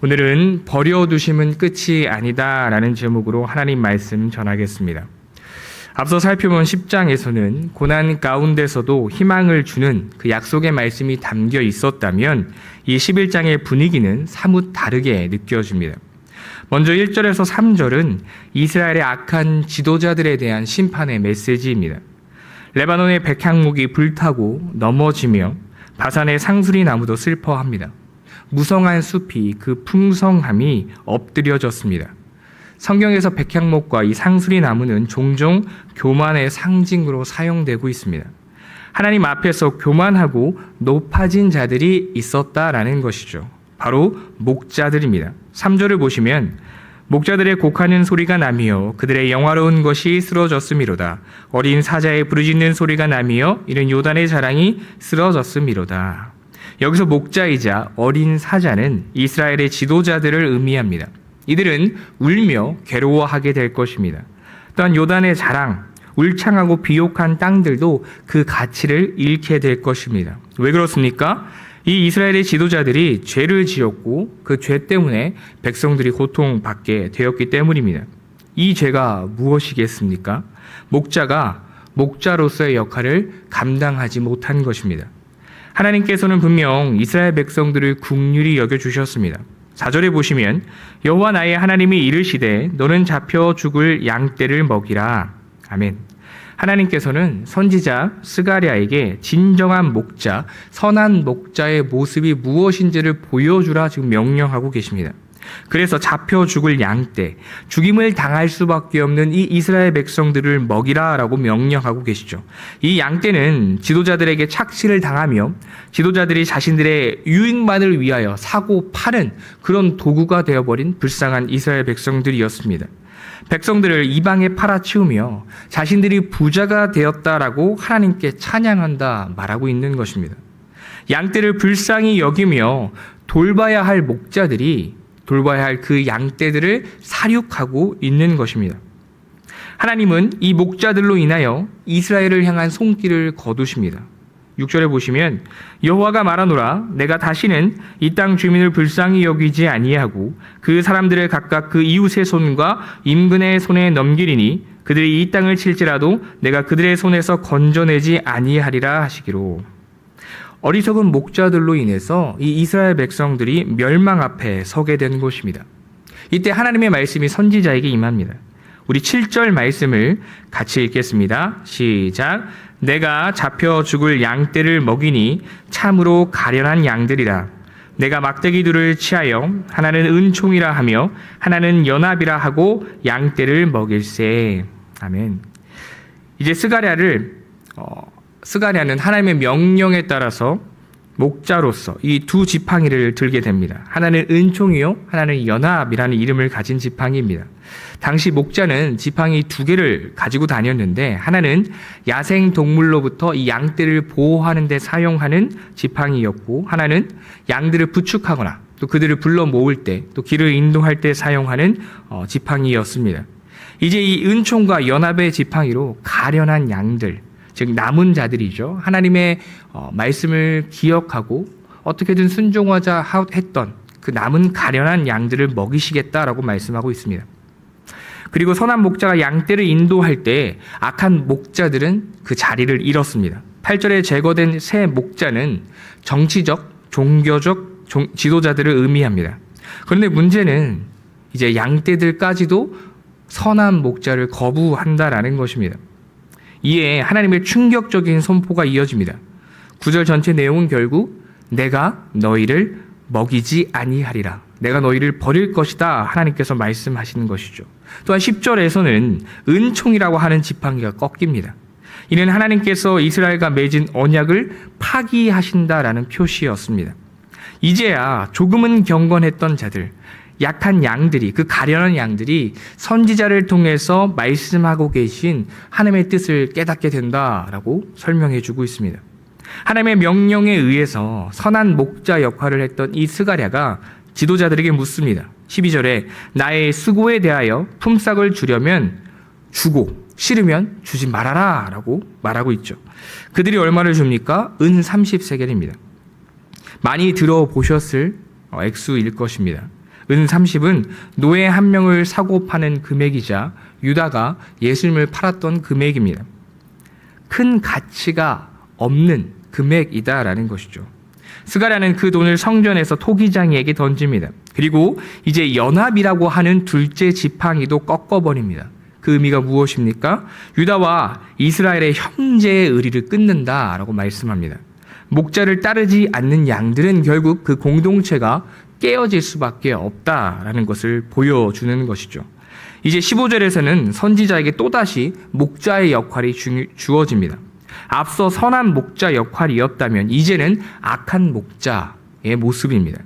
오늘은 버려두심은 끝이 아니다 라는 제목으로 하나님 말씀 전하겠습니다. 앞서 살펴본 10장에서는 고난 가운데서도 희망을 주는 그 약속의 말씀이 담겨 있었다면 이 11장의 분위기는 사뭇 다르게 느껴집니다. 먼저 1절에서 3절은 이스라엘의 악한 지도자들에 대한 심판의 메시지입니다. 레바논의 백향목이 불타고 넘어지며 바산의 상수리 나무도 슬퍼합니다. 무성한 숲이 그 풍성함이 엎드려졌습니다. 성경에서 백향목과 이 상수리 나무는 종종 교만의 상징으로 사용되고 있습니다. 하나님 앞에서 교만하고 높아진 자들이 있었다라는 것이죠. 바로 목자들입니다. 3절을 보시면 목자들의 곡하는 소리가 나며 그들의 영화로운 것이 쓰러졌음이로다. 어린 사자의 부르짖는 소리가 나며 이런 요단의 자랑이 쓰러졌음이로다. 여기서 목자이자 어린 사자는 이스라엘의 지도자들을 의미합니다. 이들은 울며 괴로워하게 될 것입니다. 또한 요단의 자랑, 울창하고 비옥한 땅들도 그 가치를 잃게 될 것입니다. 왜 그렇습니까? 이 이스라엘의 지도자들이 죄를 지었고 그 죄 때문에 백성들이 고통받게 되었기 때문입니다. 이 죄가 무엇이겠습니까? 목자가 목자로서의 역할을 감당하지 못한 것입니다. 하나님께서는 분명 이스라엘 백성들을 국률이 여겨 주셨습니다. 4절에 보시면 여호와 나의 하나님이 이르시되 너는 잡혀 죽을 양떼를 먹이라. 아멘. 하나님께서는 선지자 스가랴에게 진정한 목자, 선한 목자의 모습이 무엇인지를 보여주라 지금 명령하고 계십니다. 그래서 잡혀 죽을 양떼, 죽임을 당할 수밖에 없는 이 이스라엘 백성들을 먹이라라고 명령하고 계시죠. 이 양떼는 지도자들에게 착취를 당하며 지도자들이 자신들의 유익만을 위하여 사고 파는 그런 도구가 되어버린 불쌍한 이스라엘 백성들이었습니다. 백성들을 이방에 팔아치우며 자신들이 부자가 되었다라고 하나님께 찬양한다 말하고 있는 것입니다. 양떼를 불쌍히 여기며 돌봐야 할 목자들이 돌봐야 할 그 양떼들을 사육하고 있는 것입니다. 하나님은 이 목자들로 인하여 이스라엘을 향한 손길을 거두십니다. 6절에 보시면 여호와가 말하노라 내가 다시는 이 땅 주민을 불쌍히 여기지 아니하고 그 사람들을 각각 그 이웃의 손과 임근의 손에 넘기리니 그들이 이 땅을 칠지라도 내가 그들의 손에서 건져내지 아니하리라 하시기로 어리석은 목자들로 인해서 이 이스라엘 백성들이 멸망 앞에 서게 된 것입니다. 이때 하나님의 말씀이 선지자에게 임합니다. 우리 7절 말씀을 같이 읽겠습니다. 시작. 내가 잡혀 죽을 양떼를 먹이니 참으로 가련한 양들이라. 내가 막대기 둘을 치하여 하나는 은총이라 하며 하나는 연합이라 하고 양떼를 먹일세. 아멘. 이제 스가랴를 어, 스가랴는 하나님의 명령에 따라서 목자로서 이 두 지팡이를 들게 됩니다. 하나는 은총이요, 하나는 연합이라는 이름을 가진 지팡이입니다. 당시 목자는 지팡이 두 개를 가지고 다녔는데 하나는 야생 동물로부터 이 양떼를 보호하는 데 사용하는 지팡이였고 하나는 양들을 부축하거나 또 그들을 불러 모을 때 또 길을 인도할 때 사용하는 어, 지팡이였습니다. 이제 이 은총과 연합의 지팡이로 가련한 양들, 즉 남은 자들이죠. 하나님의 어, 말씀을 기억하고 어떻게든 순종하자 했던 그 남은 가련한 양들을 먹이시겠다라고 말씀하고 있습니다. 그리고 선한 목자가 양떼를 인도할 때 악한 목자들은 그 자리를 잃었습니다. 8절에 제거된 새 목자는 정치적, 종교적 지도자들을 의미합니다. 그런데 문제는 이제 양떼들까지도 선한 목자를 거부한다라는 것입니다. 이에 하나님의 충격적인 선포가 이어집니다. 구절 전체 내용은 결국 내가 너희를 먹이지 아니하리라. 내가 너희를 버릴 것이다. 하나님께서 말씀하시는 것이죠. 또한 10절에서는 은총이라고 하는 지팡이가 꺾입니다. 이는 하나님께서 이스라엘과 맺은 언약을 파기하신다라는 표시였습니다. 이제야 조금은 경건했던 자들, 약한 양들이 그 가련한 양들이 선지자를 통해서 말씀하고 계신 하나님의 뜻을 깨닫게 된다라고 설명해 주고 있습니다. 하나님의 명령에 의해서 선한 목자 역할을 했던 이 스가랴가 지도자들에게 묻습니다. 12절에 나의 수고에 대하여 품삯을 주려면 주고 싫으면 주지 말아라 라고 말하고 있죠. 그들이 얼마를 줍니까? 은 30세겔입니다. 많이 들어보셨을 액수일 것입니다. 은 30은 노예 한 명을 사고 파는 금액이자 유다가 예수님을 팔았던 금액입니다. 큰 가치가 없는 금액이다라는 것이죠. 스가랴는 그 돈을 성전에서 토기장이에게 던집니다. 그리고 이제 연합이라고 하는 둘째 지팡이도 꺾어버립니다. 그 의미가 무엇입니까? 유다와 이스라엘의 형제의 의리를 끊는다라고 말씀합니다. 목자를 따르지 않는 양들은 결국 그 공동체가 깨어질 수밖에 없다라는 것을 보여주는 것이죠. 이제 15절에서는 선지자에게 또다시 목자의 역할이 주, 주어집니다. 앞서 선한 목자 역할이었다면 이제는 악한 목자의 모습입니다.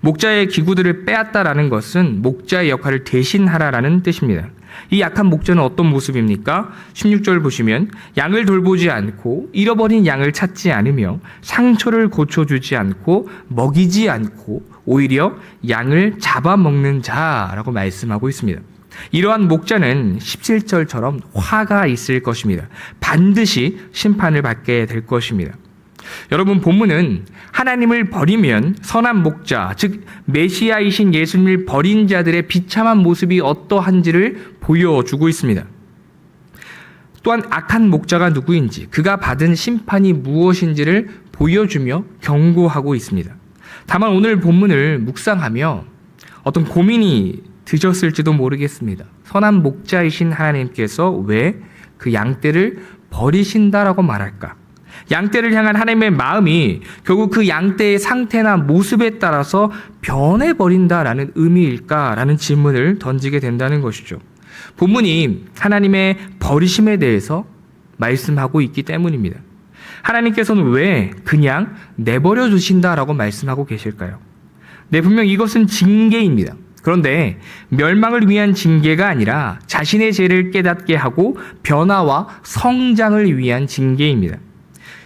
목자의 기구들을 빼앗다라는 것은 목자의 역할을 대신하라라는 뜻입니다. 이 약한 목자는 어떤 모습입니까? 16절 보시면 양을 돌보지 않고 잃어버린 양을 찾지 않으며 상처를 고쳐주지 않고 먹이지 않고 오히려 양을 잡아먹는 자라고 말씀하고 있습니다. 이러한 목자는 17절처럼 화가 있을 것입니다. 반드시 심판을 받게 될 것입니다. 여러분 본문은 하나님을 버리면 선한 목자, 즉 메시아이신 예수님을 버린 자들의 비참한 모습이 어떠한지를 보여주고 있습니다. 또한 악한 목자가 누구인지, 그가 받은 심판이 무엇인지를 보여주며 경고하고 있습니다. 다만 오늘 본문을 묵상하며 어떤 고민이 드셨을지도 모르겠습니다. 선한 목자이신 하나님께서 왜 그 양떼를 버리신다라고 말할까? 양떼를 향한 하나님의 마음이 결국 그 양떼의 상태나 모습에 따라서 변해버린다라는 의미일까라는 질문을 던지게 된다는 것이죠. 본문이 하나님의 버리심에 대해서 말씀하고 있기 때문입니다. 하나님께서는 왜 그냥 내버려 두신다라고 말씀하고 계실까요? 네, 분명 이것은 징계입니다. 그런데 멸망을 위한 징계가 아니라 자신의 죄를 깨닫게 하고 변화와 성장을 위한 징계입니다.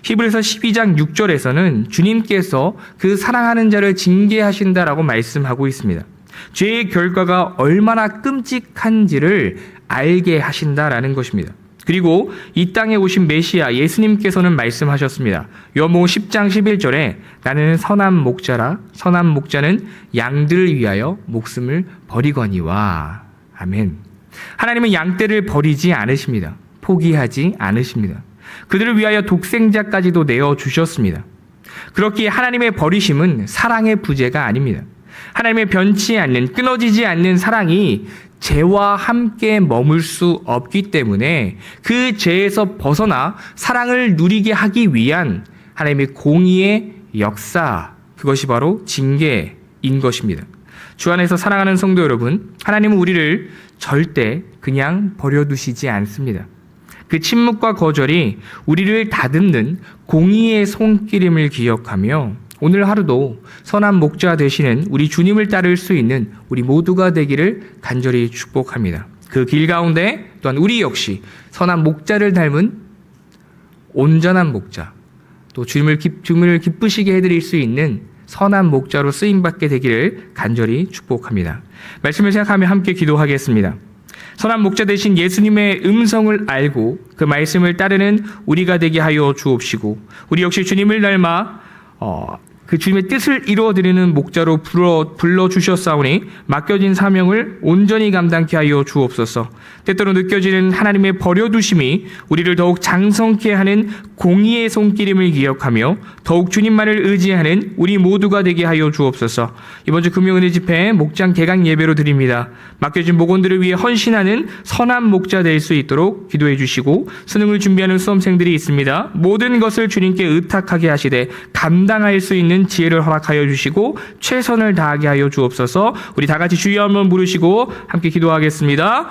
히브리서 12장 6절에서는 주님께서 그 사랑하는 자를 징계하신다라고 말씀하고 있습니다. 죄의 결과가 얼마나 끔찍한지를 알게 하신다라는 것입니다. 그리고 이 땅에 오신 메시아 예수님께서는 말씀하셨습니다. 요모 10장 11절에 나는 선한 목자라 선한 목자는 양들을 위하여 목숨을 버리거니와 아멘. 하나님은 양떼를 버리지 않으십니다. 포기하지 않으십니다. 그들을 위하여 독생자까지도 내어 주셨습니다. 그렇기에 하나님의 버리심은 사랑의 부재가 아닙니다. 하나님의 변치 않는 끊어지지 않는 사랑이 죄와 함께 머물 수 없기 때문에 그 죄에서 벗어나 사랑을 누리게 하기 위한 하나님의 공의의 역사, 그것이 바로 징계인 것입니다. 주 안에서 사랑하는 성도 여러분, 하나님은 우리를 절대 그냥 버려두시지 않습니다. 그 침묵과 거절이 우리를 다듬는 공의의 손길임을 기억하며 오늘 하루도 선한 목자 되시는 우리 주님을 따를 수 있는 우리 모두가 되기를 간절히 축복합니다. 그 길 가운데 또한 우리 역시 선한 목자를 닮은 온전한 목자, 또 주님을, 기, 주님을 기쁘시게 해드릴 수 있는 선한 목자로 쓰임받게 되기를 간절히 축복합니다. 말씀을 생각하며 함께 기도하겠습니다. 선한 목자 되신 예수님의 음성을 알고 그 말씀을 따르는 우리가 되게 하여 주옵시고 우리 역시 주님을 닮아 어, 그 주님의 뜻을 이루어드리는 목자로 불러, 불러주셨사오니 맡겨진 사명을 온전히 감당케 하여 주옵소서. 때때로 느껴지는 하나님의 버려두심이 우리를 더욱 장성케 하는 공의의 손길임을 기억하며 더욱 주님만을 의지하는 우리 모두가 되게 하여 주옵소서. 이번 주 금요은혜 집회 목장 개강 예배로 드립니다. 맡겨진 목원들을 위해 헌신하는 선한 목자 될 수 있도록 기도해 주시고 수능을 준비하는 수험생들이 있습니다. 모든 것을 주님께 의탁하게 하시되 감당할 수 있는 지혜를 허락하여 주시고 최선을 다하게 하여 주옵소서. 우리 다 같이 주여 한번 부르시고 함께 기도하겠습니다.